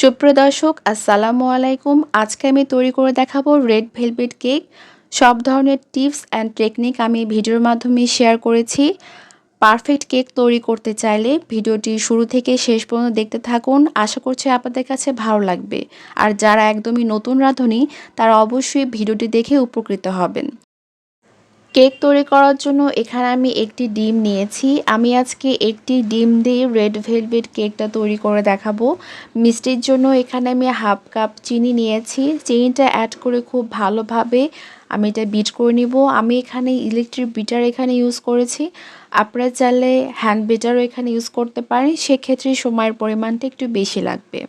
সুপ্রিয় দর্শক, আসসালামু আলাইকুম। আজকে আমি তৈরি করে দেখাবো রেড ভেলভেট কেক। সব ধরনের টিপস অ্যান্ড টেকনিক আমি ভিডিওর মাধ্যমে শেয়ার করেছি। পারফেক্ট কেক তৈরি করতে চাইলে ভিডিওটি শুরু থেকে শেষ পর্যন্ত দেখতে থাকুন। আশা করছি আপনাদের কাছে ভালো লাগবে। আর যারা একদমই নতুন রাঁধুনি, তারা অবশ্যই ভিডিওটি দেখে উপকৃত হবেন। কেক তৈরি করার জন্য এখানে আমি একটি ডিম নিয়েছি। আমি আজকে একটি ডিম দিয়ে রেড ভেলভেট কেকটা তৈরি করে দেখাবো। মিষ্টির জন্য এখানে আমি হাফ কাপ চিনি নিয়েছি। চিনিটা অ্যাড করে খুব ভালোভাবে আমি এটা বিট করে নিব। আমি এখানে ইলেকট্রিক বিটার এখানে ইউজ করেছি। আপনারা চাইলে হ্যান্ড বিটারও এখানে ইউজ করতে পারেন। সেক্ষেত্রে সময়ের পরিমাণটা একটু বেশি লাগবে।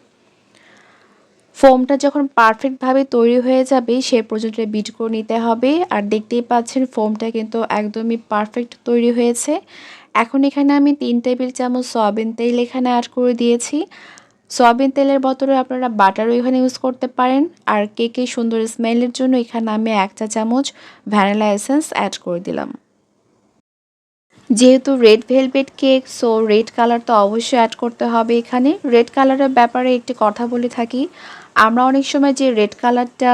ফোমটা যখন পারফেক্টভাবে তৈরি হয়ে যাবে, সে পর্যন্ত বিট করে নিতে হবে। আর দেখতেই পাচ্ছেন ফোমটা কিন্তু একদমই পারফেক্ট তৈরি হয়েছে। এখন এখানে আমি তিন টেবিল চামচ সয়াবিন তেল এখানে অ্যাড করে দিয়েছি। সয়াবিন তেলের বোতলে আপনারা বাটারও এখানে ইউজ করতে পারেন। আর কেকের সুন্দর স্মেলের জন্য এখানে আমি এক চা চামচ ভ্যানিলা এসেন্স অ্যাড করে দিলাম। যেহেতু red velvet cake so red colour তো অবশ্যই অ্যাড করতে হবে এখানে। রেড কালারের ব্যাপারে একটি কথা বলে থাকি। আমরা অনেক সময় যে রেড কালারটা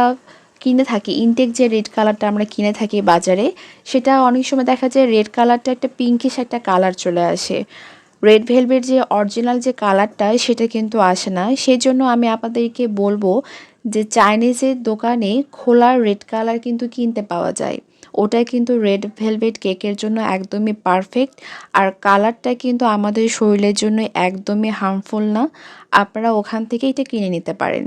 কিনে থাকি ইনটেক যে রেড কালারটা আমরা কিনে থাকি বাজারে, সেটা অনেক সময় দেখা যায় রেড কালারটা একটা পিঙ্কিশ একটা কালার চলে আসে। রেড ভেলভেট যে অরিজিনাল যে কালারটা সেটা কিন্তু আসে না। সেই জন্য আমি আপনাদেরকে বলব যে চাইনিজের দোকানে খোলা রেড কালার কিন্তু কিনতে পাওয়া যায়। ওটা কিন্তু রেড ভেলভেট কেকের জন্য একদমই পারফেক্ট আর কালারটা কিন্তু আমাদের শরীরের জন্য একদমই হার্মফুল না। আপনারা ওখান থেকে এটা কিনে নিতে পারেন।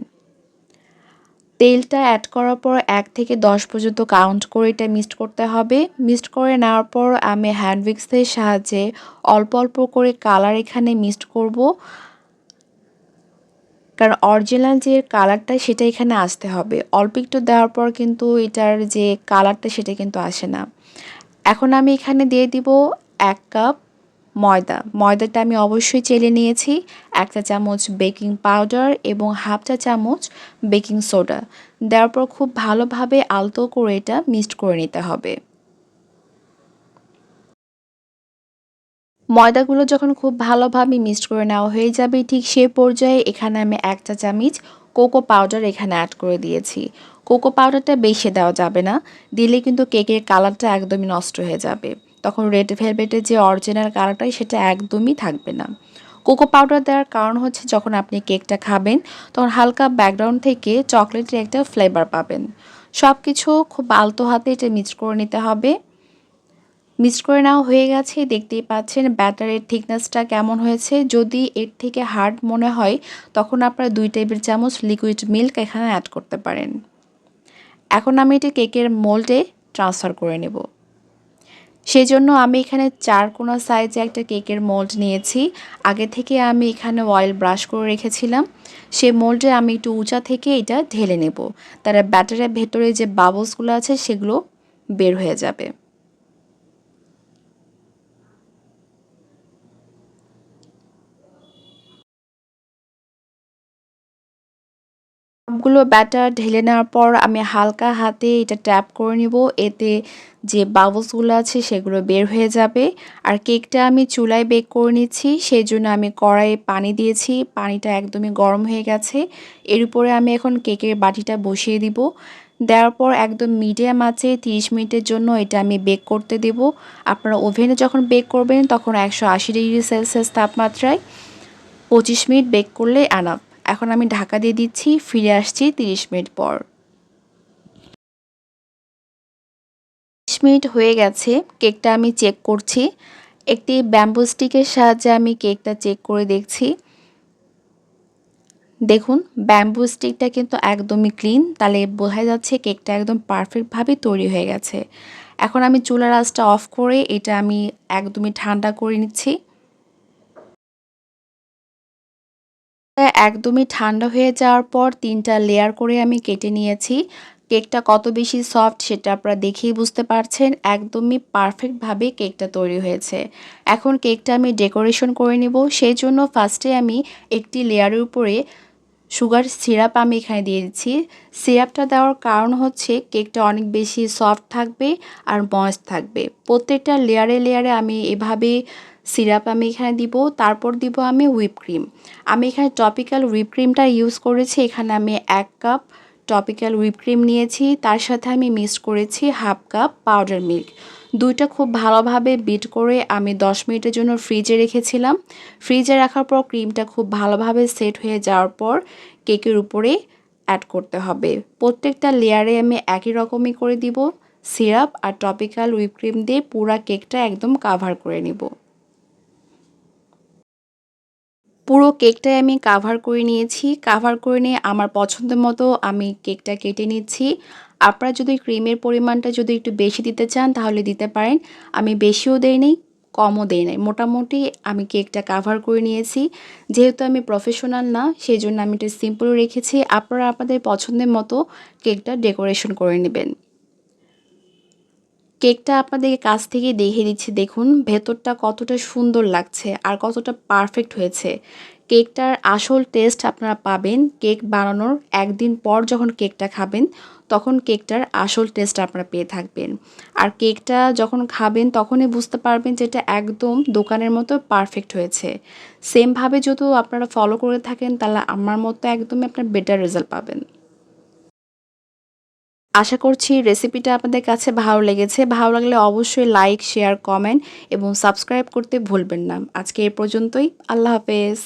তেলটা অ্যাড করার পর এক থেকে দশ পর্যন্ত কাউন্ট করে এটা মিক্সড করতে হবে। মিক্সড করে নেওয়ার পর আমি হ্যান্ড উইক্সের সাহায্যে অল্প অল্প করে কালার এখানে মিক্সড করব। কারণ অরিজিনাল যে কালারটা সেটা এখানে আসতে হবে। অল্প একটু দেওয়ার পর কিন্তু এটার যে কালারটা সেটা কিন্তু আসে না। এখন আমি এখানে দিয়ে দিব এক কাপ ময়দা। ময়দাটা আমি অবশ্যই চেলে নিয়েছি, এক চা চামচ বেকিং পাউডার এবং হাফ চা চামচ বেকিং সোডা দেওয়ার পর খুব ভালোভাবে আলতো করে এটা মিক্সড করে নিতে হবে। ময়দাগুলো যখন খুব ভালোভাবে মিক্সড করে নেওয়া হয়ে যাবে, ঠিক সে পর্যায়ে এখানে আমি এক চা চামচ কোকো পাউডার এখানে অ্যাড করে দিয়েছি। কোকো পাউডারটা বেশি দেওয়া যাবে না, দিলে কিন্তু কেকের কালারটা একদমই নষ্ট হয়ে যাবে। তখন রেড ভেলভেটের যে অরিজিনাল কালারটা, সেটা একদমই থাকবে না। কোকো পাউডার দেওয়ার কারণ হচ্ছে যখন আপনি কেকটা খাবেন, তখন হালকা ব্যাকগ্রাউন্ড থেকে চকলেটের একটা ফ্লেভার পাবেন। সব কিছু খুব আলতো হাতে এটা মিক্স করে নিতে হবে। মিক্স করে নেওয়া হয়ে গেছে, দেখতেই পাচ্ছেন ব্যাটারের থিকনেসটা কেমন হয়েছে। যদি এর থেকে হার্ড মনে হয়, তখন আপনারা দুই টেবিল চামচ লিকুইড মিল্ক এখানে অ্যাড করতে পারেন। এখন আমি এটা কেকের মোল্ডে ট্রান্সফার করে নেব। সেই জন্য আমি এখানে চার কোনা সাইজে একটা কেকের মোল্ড নিয়েছি। আগে থেকে আমি এখানে অয়েল ব্রাশ করে রেখেছিলাম। সে মোল্ডে আমি একটু উঁচা থেকে এটা ঢেলে নেব। তারা ব্যাটারের ভেতরে যে বাবলসগুলো আছে, সেগুলো বের হয়ে যাবে। সবগুলো ব্যাটার ঢেলে নেওয়ার পর আমি হালকা হাতে এটা ট্যাপ করে নিব। এতে যে বাবলসগুলো আছে সেগুলো বের হয়ে যাবে। আর কেকটা আমি চুলায় বেক করে নিচ্ছি সেই জন্য আমি কড়াইয়ে পানি দিয়েছি। পানিটা একদমই গরম হয়ে গেছে। এর উপরে আমি এখন কেকের বাটিটা বসিয়ে দিব। দেওয়ার পর একদম মিডিয়াম আছে 30 মিনিটের জন্য এটা আমি বেক করতে দেব। আপনারা ওভেনে যখন বেক করবেন, তখন একশো আশি ডিগ্রি সেলসিয়াস তাপমাত্রায় পঁচিশ মিনিট বেক করলে আনাপ এখন আমি ঢাকা দিয়ে দিচ্ছি, ফিরে আসছি 30 মিনিট পর। তিরিশ মিনিট হয়ে গেছে, কেকটা আমি চেক করছি। একটি ব্যাম্বু স্টিকের সাহায্যে আমি কেকটা চেক করে দেখছি। দেখুন, ব্যাম্বু স্টিকটা কিন্তু একদমই ক্লিন, তাহলে বোঝা যাচ্ছে কেকটা একদম পারফেক্টভাবে তৈরি হয়ে গেছে। এখন আমি চুলার আঁচটা অফ করে এটা আমি একদমই ঠান্ডা করে নিচ্ছি। একদমই ঠান্ডা হয়ে যাওয়ার পর তিনটা লেয়ার করে আমি কেটে নিয়েছি। কেকটা কত বেশি সফট সেটা আপনারা দেখেই বুঝতে পারছেন। একদমই পারফেক্টভাবে কেকটা তৈরি হয়েছে। এখন কেকটা আমি ডেকোরেশন করে নেব। সেই জন্য ফার্স্টে আমি একটি লেয়ারের উপরে সুগার সিরাপ আমি এখানে দিয়ে দিচ্ছি। সিরাপটা দেওয়ার কারণ হচ্ছে কেকটা অনেক বেশি সফট থাকবে আর ময়েস্ট থাকবে। প্রত্যেকটা লেয়ারে লেয়ারে আমি এভাবে সিরাপ আমি এখানে দিব, তারপর দিব আমি হুইপ ক্রিম আমি এখানে টপিক্যাল হুইপ ক্রিমটা ইউজ করেছি, এখানে আমি এক কাপ টপিক্যাল হুইপ ক্রিম নিয়েছি, তার সাথে আমি মিক্স করেছি হাফ কাপ পাউডার মিল্ক দুইটা খুব ভালোভাবে বিট করে আমি 10 মিনিটের জন্য ফ্রিজে রেখেছিলাম। ফ্রিজে রাখার পর ক্রিমটা খুব ভালোভাবে সেট হয়ে যাওয়ার পর কেকের উপরে অ্যাড করতে হবে। প্রত্যেকটা লেয়ারে আমি একই রকমই করে দিব সিরাপ আর টপিক্যাল হুইপ ক্রিম দিয়ে পুরা কেকটা একদম কাভার করে নিব। পুরো কেকটাই আমি কাভার করে নিয়েছি। কাভার করে নিয়ে আমার পছন্দ মতো আমি কেকটা কেটে নিচ্ছি। আপনারা যদি ক্রিমের পরিমাণটা যদি একটু বেশি দিতে চান, তাহলে দিতে পারেন। আমি বেশিও দেই কমও দেই নাই। মোটামুটি আমি কেকটা কাভার করে নিয়েছি। যেহেতু আমি প্রফেশনাল না সেই জন্য আমি এটা সিম্পল রেখেছি। আপনারা আপনাদের পছন্দের মতো কেকটা ডেকোরেশন করে নেবেন। কেকটা আপনাদেরকে কাছ থেকে দেখিয়ে দিচ্ছি, দেখুন। ভেতরটা কতটা সুন্দর লাগছে আর কতটা পারফেক্ট হয়েছে। কেকটার আসল টেস্ট আপনারা পাবেন কেক বানানোর একদিন পর যখন কেকটা খাবেন, তখন কেকটার আসল টেস্ট আপনারা পেয়ে থাকবেন। আর কেকটা যখন খাবেন, তখনই বুঝতে পারবেন যে এটা একদম দোকানের মতো পারফেক্ট হয়েছে। সেমভাবে যদি আপনারা ফলো করে থাকেন, তাহলে আমার মতো একদমই আপনার বেটার রেজাল্ট পাবেন। আশা করছি রেসিপিটা আপনাদের কাছে ভালো লেগেছে। ভালো লাগলে অবশ্যই লাইক শেয়ার কমেন্ট এবং সাবস্ক্রাইব করতে ভুলবেন না। আজকে এ পর্যন্তই। আল্লাহ হাফেজ।